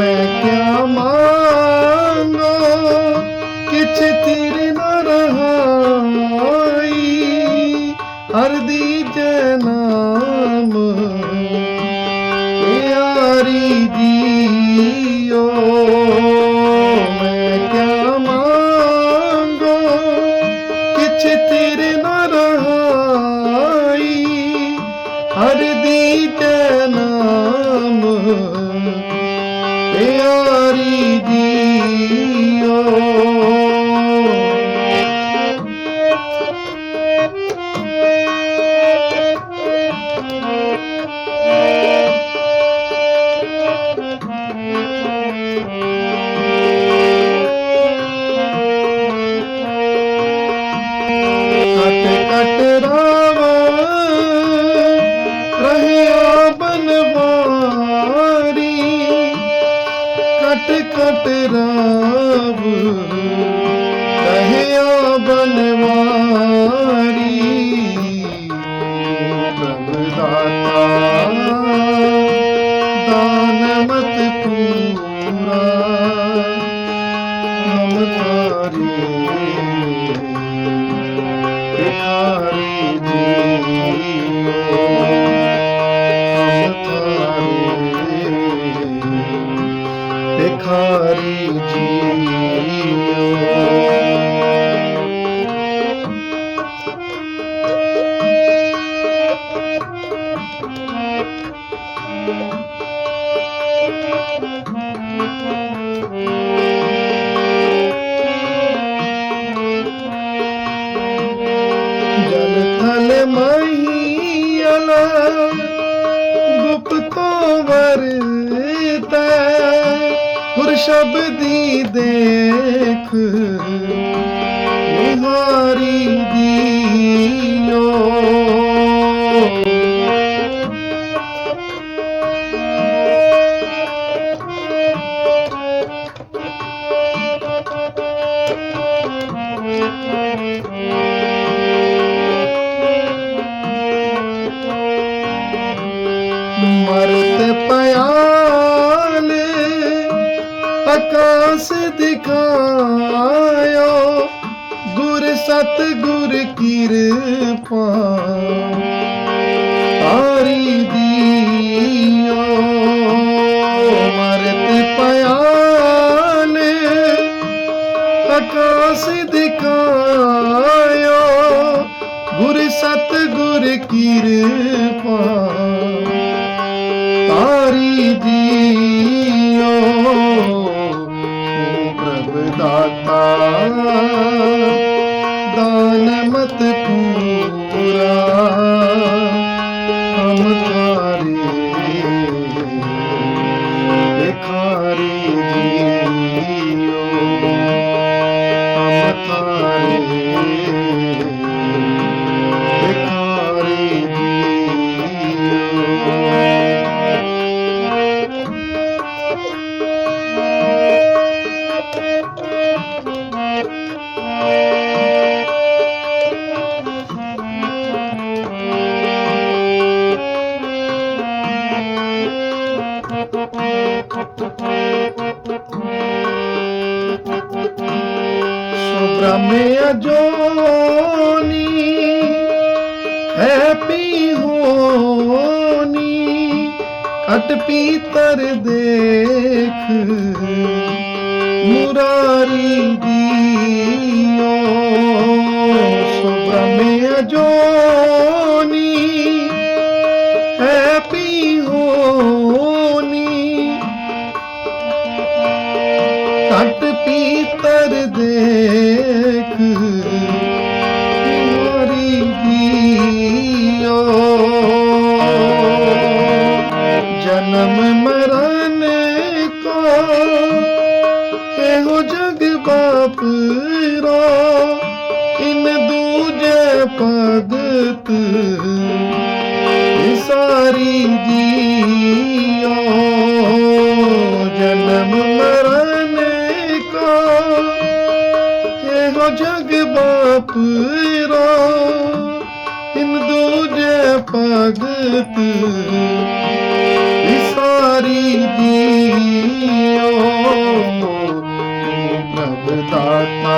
ਮੈਂ ਕਿਆ ਮੰਗੋ? ਕਿਛ ਤੇਰੇ ਨਾ ਰਹਾਈ। ਹਰ ਦੀ ਕਰਤਾ ਗੁਰਸ਼ਬਦੀ ਦੇਖ ਮੁਹਾਰੀ ਨਮਤ ਪੂਰਾ ਪੀ ਹੋਣੀ ਘਟ ਪੀਤਰ ਦੇਖ ਮੁਰਾਰੀ ਦੀਓ ਸੁਭਮੇ ਪੀਤਰ ਦੇਖ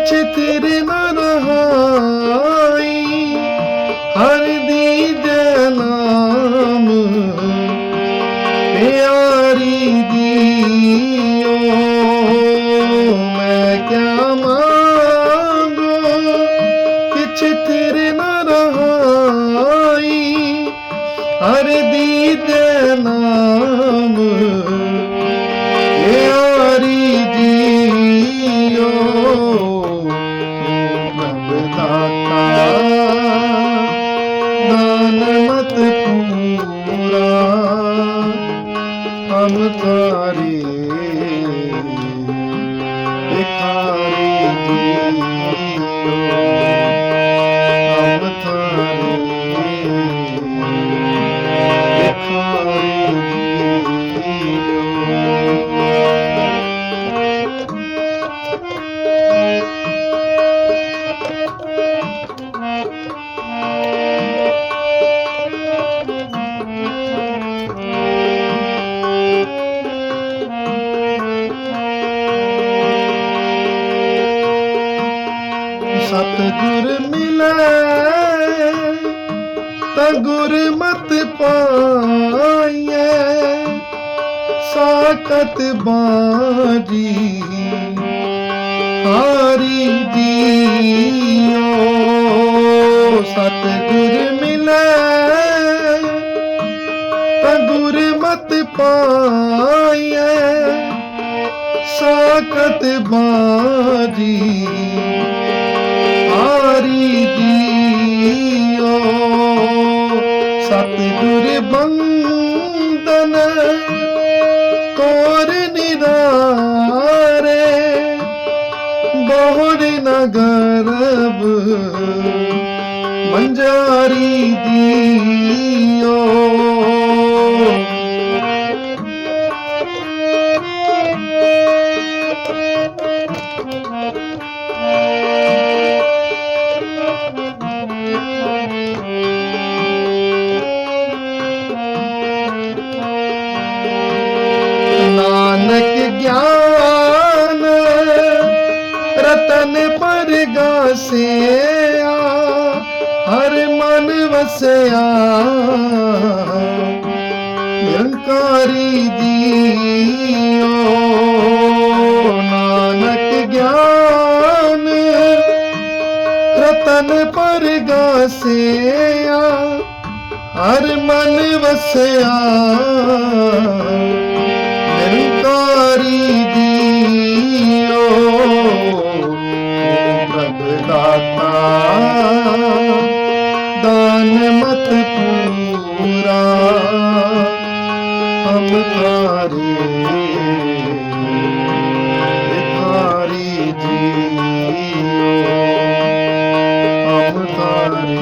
ਕਿਛ ਤੇਰੇ ਨਾ ਜੀਓ ਸਤਿਗੁਰ ਮਿਲੇ ਤਾਂ ਗੁਰਮਤ ਪਾਈਐ ਸਾਕਤ ਬਾਜੀ। ਮੰਜਾਰੀ ਜੀਓ ਵਸਿਆ ਨਿਰੰਕਾਰੀ ਜੀਓ ਨਾਨਕ ਗਿਆਨ ਰਤਨ ਪਰਗਾਸਿਆ ਹਰ ਮਨ ਵਸਿਆ। ਮਨ ਮਤ ਪੂਰਾ, ਹਮ ਤਾਰੇ ਤਾਰੀ ਜੀਓ ਹਮ ਤਾਰੇ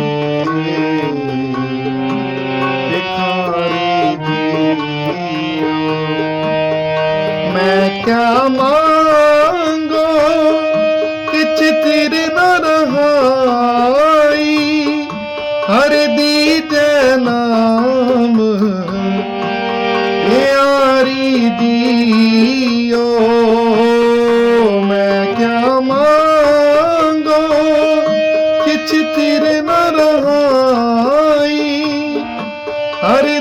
ਮੈਂ ਕਿਆ ਮਾਂਗੋ, ਕਿਛ ਤੇਰੇ ਨਾ ਰਹਾ Hadi.